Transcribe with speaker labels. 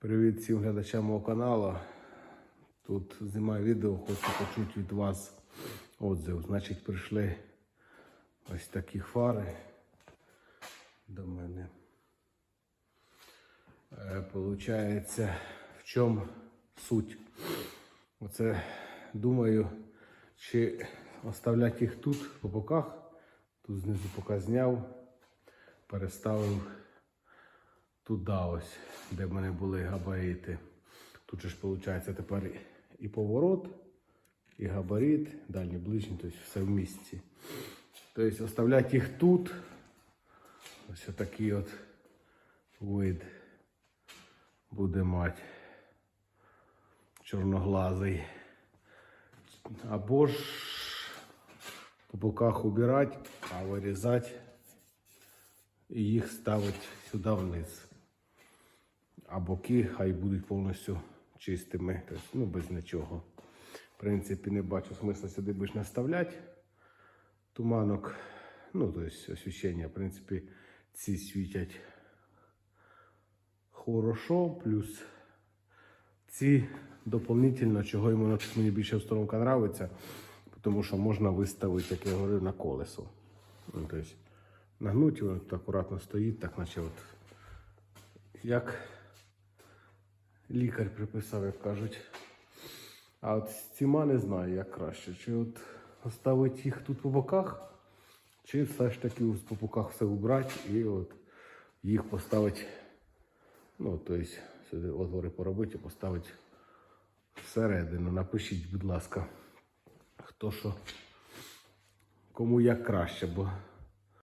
Speaker 1: Привіт всім глядачам мого каналу. Тут знімаю відео, хочу почути від вас отзив. Значить, прийшли ось такі фари до мене. Е, Получається, в чому суть? Оце думаю, чи оставляти їх тут по боках. Тут знизу поки зняв, переставив туди ось, де в мене були габарити. Тут же ж виходить тепер і поворот, і габарит, дальній ближній, тобто все в місці. Тобто оставляти їх тут. Ось такий от вид буде мати чорноглазий. Або ж по боках убирати, а вирізати і їх ставити сюди вниз. А боки хай будуть повністю чистими, тобто, ну без нічого. В принципі, не бачу смисла сюди більш наставляти. Туманок, ну, тобто освіщення, в принципі, ці світять хорошо, плюс ці доповнительно, чого йому мені більше сторонка нравиться, тому що можна виставити, як я говорив, на колесо. Ну, тобто, нагнуть, воно тут акуратно стоїть, так наче от як лікар приписав, як кажуть. А от з ціма не знаю, як краще. Чи от оставити їх тут по боках, чи все ж таки по боках все убрати і от їх поставити, ну, тобто сюди отвори поробити і поставити всередину. Напишіть, будь ласка, хто що, кому як краще, бо